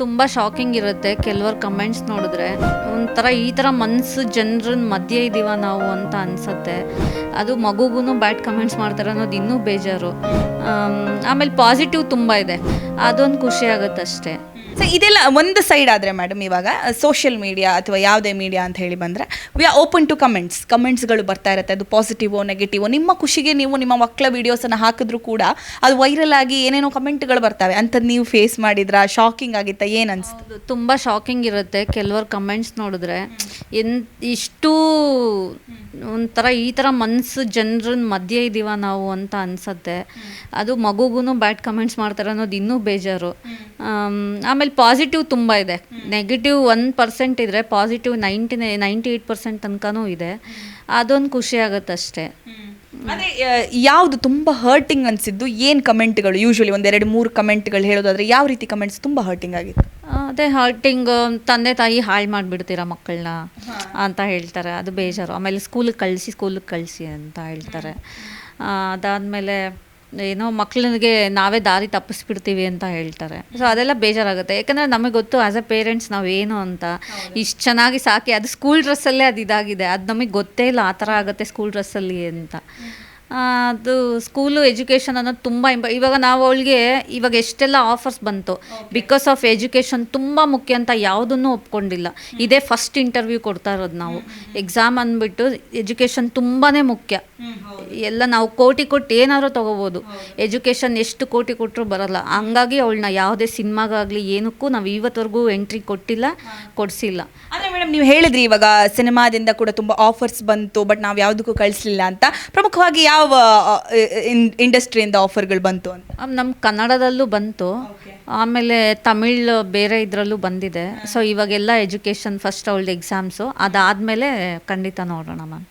ತುಂಬ ಶಾಕಿಂಗ್ ಇರುತ್ತೆ. ಕೆಲವರು ಕಮೆಂಟ್ಸ್ ನೋಡಿದ್ರೆ ಒಂಥರ ಈ ಥರ ಮನಸ್ಸು ಜನರ ಮಧ್ಯೆ ಇದ್ದೀವ ನಾವು ಅಂತ ಅನ್ಸುತ್ತೆ. ಅದು ಮಗುಗೂ ಬ್ಯಾಡ್ ಕಮೆಂಟ್ಸ್ ಮಾಡ್ತಾರೆ ಅನ್ನೋದು ಇನ್ನೂ ಬೇಜಾರು. ಆಮೇಲೆ ಪಾಸಿಟಿವ್ ತುಂಬ ಇದೆ. ಅದೊಂದು ಖುಷಿ ಆಗುತ್ತೆ ಅಷ್ಟೇ ಸೊ ಇದೆಲ್ಲ ಒಂದು ಸೈಡ್ ಆದರೆ ಮೇಡಮ್ ಇವಾಗ ಸೋಷಿಯಲ್ ಮೀಡಿಯಾ ಅಥವಾ ಯಾವುದೇ ಮೀಡಿಯಾ ಅಂತ ಹೇಳಿ ಬಂದರೆ we are open to comments ಕಮೆಂಟ್ಸ್ಗಳು ಬರ್ತಾ ಇರುತ್ತೆ. ಅದು ಪಾಸಿಟಿವೋ ನೆಗೆಟಿವೋ ನಿಮ್ಮ ಖುಷಿಗೆ ನೀವು ನಿಮ್ಮ ಮಕ್ಕಳ ವೀಡಿಯೋಸನ್ನು ಹಾಕಿದ್ರು ಕೂಡ ಅದು ವೈರಲ್ ಆಗಿ ಏನೇನೋ ಕಮೆಂಟ್ಗಳು ಬರ್ತವೆ. ಅಂಥದ್ದು ನೀವು ಫೇಸ್ ಮಾಡಿದ್ರಾ? ಶಾಕಿಂಗ್ ಆಗಿತ್ತಾ? ಏನು ಅನಿಸ್ತು? ತುಂಬ ಶಾಕಿಂಗ್ ಇರುತ್ತೆ ಕೆಲವರು ಕಮೆಂಟ್ಸ್ ನೋಡಿದ್ರೆ. ಎನ್, ಇಷ್ಟು ಒಂಥರ ಈ ಥರ ಮನಸ್ಸು ಜನರ ಮಧ್ಯೆ ಇದ್ದೀವ ನಾವು ಅಂತ ಅನ್ಸುತ್ತೆ. ಅದು ಮಗುಗೂ ಬ್ಯಾಡ್ ಕಮೆಂಟ್ಸ್ ಮಾಡ್ತಾರೆ ಅನ್ನೋದು ಇನ್ನೂ ಬೇಜಾರು. ಆಮೇಲೆ ಪಾಸಿಟಿವ್ ತುಂಬ ಇದೆ. ನೆಗೆಟಿವ್ ಒನ್ ಪರ್ಸೆಂಟ್ ಇದ್ದರೆ positive ninety ninety eight percent ತನಕನೂ ಇದೆ. ಅದೊಂದು ಖುಷಿ ಆಗುತ್ತೆ ಅಷ್ಟೇ. ಅದೇ ಯಾವುದು ತುಂಬ ಹರ್ಟಿಂಗ್ ಅನಿಸಿದ್ದು ಏನು ಕಮೆಂಟ್ಗಳು? ಯೂಶ್ವಲಿ ಒಂದೆರಡು ಮೂರು ಕಮೆಂಟ್ಗಳು ಹೇಳೋದಾದ್ರೆ ಯಾವ ರೀತಿ ಕಮೆಂಟ್ಸ್ ತುಂಬ ಹರ್ಟಿಂಗ್ ಆಗಿತ್ತು? ಅದೇ ಹರ್ಟಿಂಗ್ ತಂದೆ ತಾಯಿ ಹಾಳು ಮಾಡಿಬಿಡ್ತೀರಾ ಮಕ್ಕಳನ್ನ ಅಂತ ಹೇಳ್ತಾರೆ. ಅದು ಬೇಜಾರು. ಆಮೇಲೆ ಸ್ಕೂಲಿಗೆ ಕಳಿಸಿ ಸ್ಕೂಲಿಗೆ ಕಳಿಸಿ ಅಂತ ಹೇಳ್ತಾರೆ. ಅದಾದಮೇಲೆ ಏನೋ ಮಕ್ಕಳಿಗೆ ನಾವೇ ದಾರಿ ತಪ್ಪಿಸ್ಬಿಡ್ತೀವಿ ಅಂತ ಹೇಳ್ತಾರೆ. ಸೊ ಅದೆಲ್ಲ ಬೇಜಾರಾಗುತ್ತೆ. ಯಾಕಂದರೆ ನಮಗೆ ಗೊತ್ತು ಆ್ಯಸ್ ಅ ಪೇರೆಂಟ್ಸ್ ನಾವು ಏನು ಅಂತ. ಇಷ್ಟು ಚೆನ್ನಾಗಿ ಸಾಕಿ ಅದು ಸ್ಕೂಲ್ ಡ್ರೆಸ್ಸಲ್ಲೇ ಅದು ಇದಾಗಿದೆ. ಅದು ನಮಗೆ ಗೊತ್ತೇ ಇಲ್ಲ ಆ ಥರ ಆಗುತ್ತೆ ಸ್ಕೂಲ್ ಡ್ರೆಸ್ಸಲ್ಲಿ ಅಂತ. ಅದು ಸ್ಕೂಲು ಎಜುಕೇಷನ್ ಅನ್ನೋದು ತುಂಬ ಇಂಪ ಇವಾಗ ನಾವು ಅವಳಿಗೆ ಇವಾಗ ಎಷ್ಟೆಲ್ಲ ಆಫರ್ಸ್ ಬಂತು. ಬಿಕಾಸ್ ಆಫ್ ಎಜುಕೇಷನ್ ತುಂಬ ಮುಖ್ಯ ಅಂತ ಯಾವುದನ್ನು ಒಪ್ಕೊಂಡಿಲ್ಲ. ಇದೇ ಫಸ್ಟ್ ಇಂಟರ್ವ್ಯೂ ಕೊಡ್ತಾ ಇರೋದು ನಾವು. ಎಕ್ಸಾಮ್ ಅಂದ್ಬಿಟ್ಟು ಎಜುಕೇಷನ್ ತುಂಬಾ ಮುಖ್ಯ. ಎಲ್ಲ ನಾವು ಕೋಟಿ ಕೊಟ್ಟು ಏನಾದರೂ ತೊಗೋಬೋದು. ಎಜುಕೇಷನ್ ಎಷ್ಟು ಕೋಟಿ ಕೊಟ್ಟರು ಬರಲ್ಲ. ಹಂಗಾಗಿ ಅವಳನ್ನ ಯಾವುದೇ ಸಿನಿಮಾಗಾಗಲಿ ಏನಕ್ಕೂ ನಾವು ಇವತ್ತವರೆಗೂ ಎಂಟ್ರಿ ಕೊಟ್ಟಿಲ್ಲ ಕೊಡಿಸಿಲ್ಲ. ಆದರೆ ಮೇಡಮ್ ನೀವು ಹೇಳಿದ್ರಿ ಇವಾಗ ಸಿನಿಮಾದಿಂದ ಕೂಡ ತುಂಬ ಆಫರ್ಸ್ ಬಂತು ಬಟ್ ನಾವು ಯಾವುದಕ್ಕೂ ಕಳಿಸ್ಲಿಲ್ಲ ಅಂತ. ಪ್ರಮುಖವಾಗಿ ಯಾವ ಇಂಡಸ್ಟ್ರಿಯಿಂದ ಆಫರ್ಗಳು ಬಂತು ಅಂತ? ನಮ್ಮ ಕನ್ನಡದಲ್ಲೂ ಬಂತು. ಆಮೇಲೆ ತಮಿಳ್ ಬೇರೆ ಇದರಲ್ಲೂ ಬಂದಿದೆ. ಸೊ ಇವಾಗೆಲ್ಲ ಎಜುಕೇಷನ್ ಫಸ್ಟ್ ಅವಳ್ದು ಎಕ್ಸಾಮ್ಸು ಅದಾದಮೇಲೆ ಖಂಡಿತ ನೋಡೋಣ ಮ್ಯಾಮ್.